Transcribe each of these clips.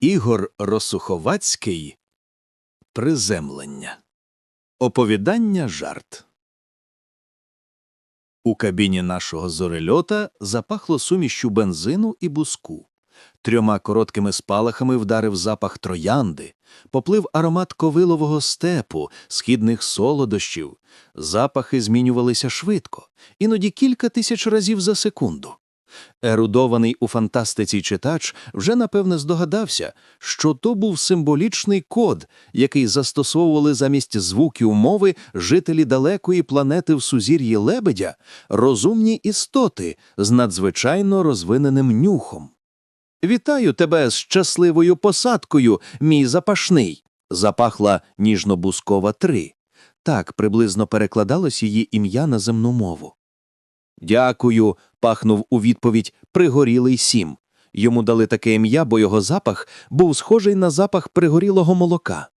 Ігор Росуховацький Приземлення. Оповідання жарт. У кабіні нашого зорельота запахло сумішчю бензину і буску. Трьома короткими спалахами вдарив запах троянди, поплив аромат ковилового степу, східних солодощів. Запахи змінювалися швидко, іноді кілька тисяч разів за секунду. Ерудований у фантастиці читач вже напевне здогадався, що то був символічний код, який застосовували замість звуків мови жителі далекої планети в сузір'ї лебедя, розумні істоти з надзвичайно розвиненим нюхом. Вітаю тебе з щасливою посадкою, мій запашний. запахла ніжно-бускова 3. Так приблизно перекладалось її ім'я на земну мову. Дякую, пахнув у відповідь пригорілий сім. Йому дали таке ім'я, бо його запах був схожий на запах пригорілого молока.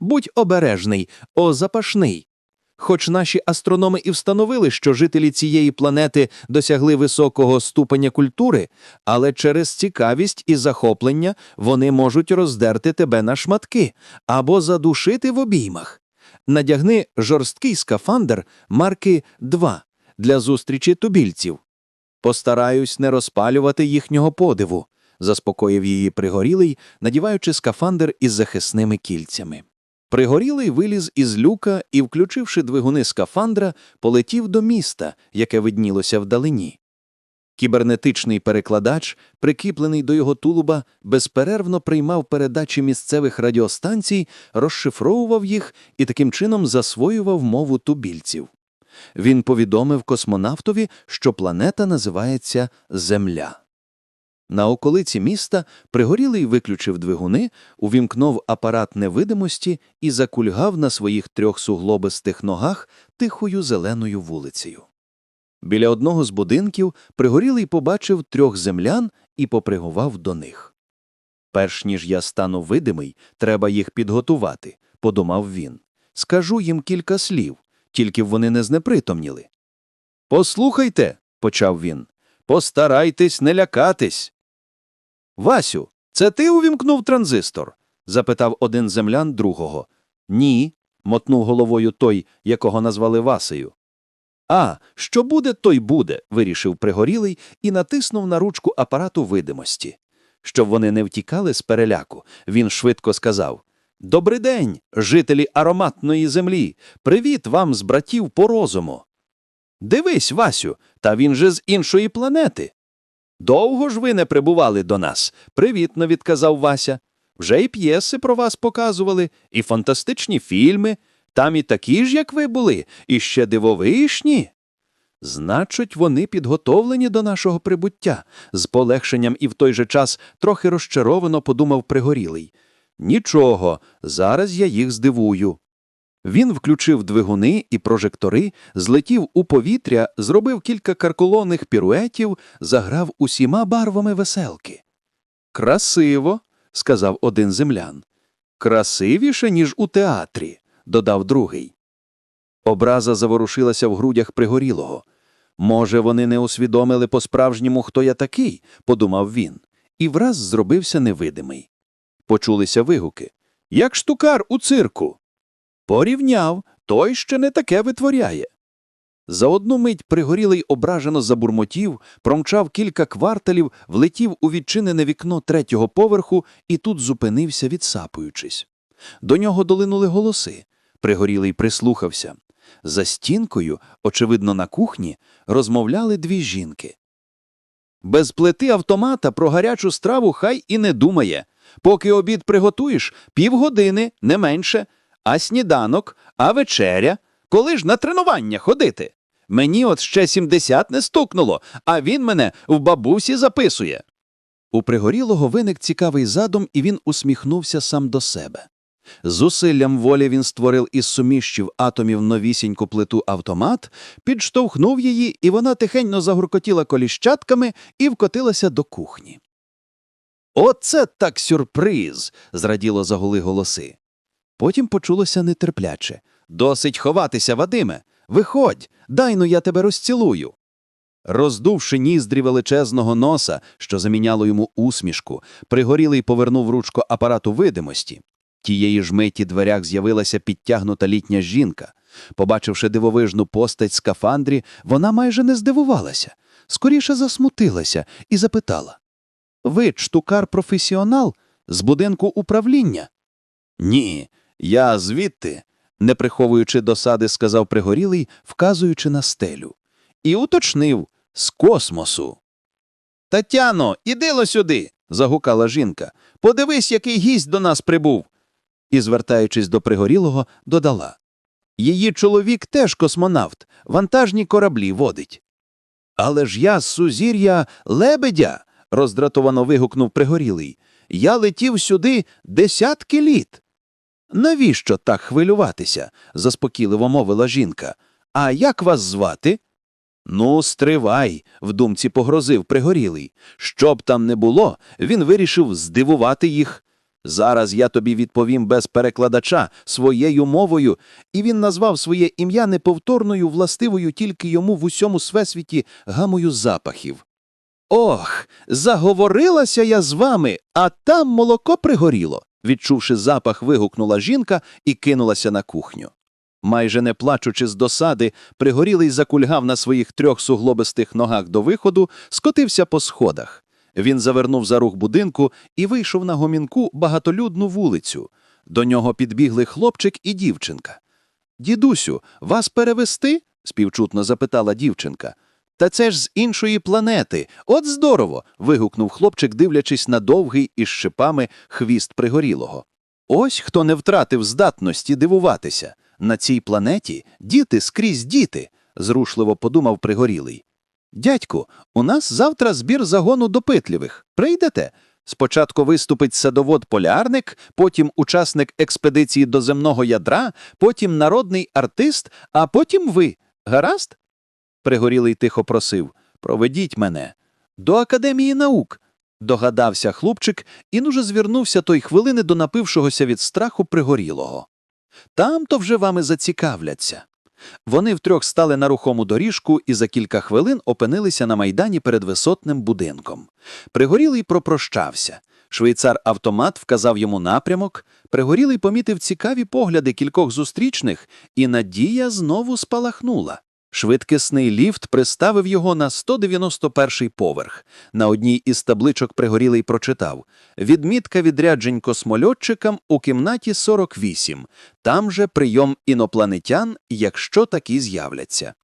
Будь обережний, о запашний. Хоч наші астрономи і встановили, що жителі цієї планети досягли високого ступеня культури, але через цікавість і захоплення вони можуть роздерти тебе на шматки або задушити в обіймах. Надягни жорсткий скафандр марки 2 для зустрічі тубільців. Постараюсь не розпалювати їхнього подиву, заспокоїв її пригорілий, надіваючи скафандр із захисними кільцями. Пригорілий виліз із люка і, включивши двигуни скафандра, полетів до міста, яке виднілося вдалині. Кібернетичний перекладач, прикріплений до його тулуба, безперервно приймав передачі місцевих радіостанцій, розшифровував їх і таким чином засвоював мову тубільців. Він повідомив космонавтові, що планета називається Земля. На околиці міста пригорілий виключив двигуни, увімкнув апарат невидимості і закульгав на своїх трьох суглобистих ногах тихою зеленою вулицею. Біля одного з будинків пригорілий побачив трьох землян і попригував до них. Перш ніж я стану видимий, треба їх підготувати, подумав він. Скажу їм кілька слів, тільки вони не знепритомніли. Послухайте, почав він, постарайтесь не лякатись. Васю, це ти увімкнув транзистор? запитав один землян другого. Ні, мотнув головою той, якого назвали Васею. А, що буде, то й буде, вирішив пригорілий і натиснув на ручку апарату видимості. Щоб вони не втікали з переляку, він швидко сказав Добрий день, жителі ароматної землі. Привіт вам з братів по розуму. Дивись, Васю, та він же з іншої планети. Довго ж ви не прибували до нас, привітно відказав Вася. Вже і п'єси про вас показували, і фантастичні фільми. Там і такі ж, як ви були, і ще дивовишні. Значить, вони підготовлені до нашого прибуття, з полегшенням і в той же час трохи розчаровано подумав пригорілий. Нічого, зараз я їх здивую. Він включив двигуни і прожектори, злетів у повітря, зробив кілька карколонних піруетів, заграв усіма барвами веселки. Красиво, сказав один землян. Красивіше, ніж у театрі, додав другий. Образа заворушилася в грудях пригорілого. Може, вони не усвідомили по-справжньому, хто я такий, подумав він, і враз зробився невидимий. Почулися вигуки. Як штукар у цирку. Порівняв, той ще не таке витворяє. За одну мить пригорілий ображено забурмотів, промчав кілька кварталів, влетів у відчинене вікно третього поверху і тут зупинився, відсапуючись. До нього долинули голоси. Пригорілий прислухався. За стінкою, очевидно, на кухні, розмовляли дві жінки. Без плити автомата про гарячу страву хай і не думає. Поки обід приготуєш, півгодини, не менше, а сніданок, а вечеря. Коли ж на тренування ходити? Мені от ще сімдесят не стукнуло, а він мене в бабусі записує. У пригорілого виник цікавий задум, і він усміхнувся сам до себе. Зусиллям волі він створив із суміщів атомів новісіньку плиту автомат, підштовхнув її, і вона тихенько загуркотіла коліщатками і вкотилася до кухні. Оце так сюрприз. зраділо загули голоси. Потім почулося нетерпляче. Досить ховатися, Вадиме. Виходь, дай ну я тебе розцілую. Роздувши ніздрі величезного носа, що заміняло йому усмішку, пригорілий повернув ручку апарату видимості. Тієї ж миті дверях з'явилася підтягнута літня жінка. Побачивши дивовижну постать скафандрі, вона майже не здивувалася, скоріше засмутилася і запитала. Ви штукар-професіонал з будинку управління? Ні, я звідти, не приховуючи досади, сказав пригорілий, вказуючи на стелю. І уточнив з космосу. Тетяно, ідило сюди. загукала жінка. Подивись, який гість до нас прибув. І, звертаючись до пригорілого, додала. Її чоловік теж космонавт, вантажні кораблі водить. Але ж я з сузір'я лебедя. роздратовано вигукнув пригорілий. Я летів сюди десятки літ. Навіщо так хвилюватися? заспокійливо мовила жінка. А як вас звати? Ну, стривай, в думці погрозив пригорілий. Що б там не було, він вирішив здивувати їх. Зараз я тобі відповім без перекладача своєю мовою, і він назвав своє ім'я неповторною, властивою тільки йому в усьому свесвіті гамою запахів. Ох, заговорилася я з вами, а там молоко пригоріло. Відчувши запах, вигукнула жінка і кинулася на кухню. Майже не плачучи з досади, пригорілий закульгав на своїх трьох суглобистих ногах до виходу, скотився по сходах. Він завернув за рух будинку і вийшов на гомінку багатолюдну вулицю. До нього підбігли хлопчик і дівчинка. Дідусю, вас перевести? співчутно запитала дівчинка. Та це ж з іншої планети. От здорово. вигукнув хлопчик, дивлячись на довгий із шипами хвіст пригорілого. Ось хто не втратив здатності дивуватися. На цій планеті діти скрізь діти, зрушливо подумав пригорілий. Дядьку, у нас завтра збір загону допитливих. Прийдете? Спочатку виступить садовод-полярник, потім учасник експедиції до земного ядра, потім народний артист, а потім ви. Гаразд? Пригорілий тихо просив. Проведіть мене. До Академії наук. Догадався хлопчик і нуже звернувся той хвилини до напившогося від страху пригорілого. Там то вже вами зацікавляться. Вони втрьох стали на рухому доріжку і за кілька хвилин опинилися на майдані перед висотним будинком. Пригорілий пропрощався. Швейцар автомат вказав йому напрямок. Пригорілий помітив цікаві погляди кількох зустрічних, і надія знову спалахнула. Швидкісний ліфт приставив його на 191-й поверх. На одній із табличок пригорілий прочитав «Відмітка відряджень космольотчикам у кімнаті 48. Там же прийом інопланетян, якщо такі з'являться».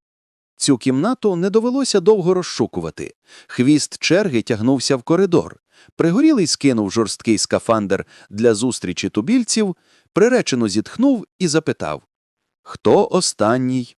Цю кімнату не довелося довго розшукувати. Хвіст черги тягнувся в коридор. Пригорілий скинув жорсткий скафандр для зустрічі тубільців, приречено зітхнув і запитав «Хто останній?»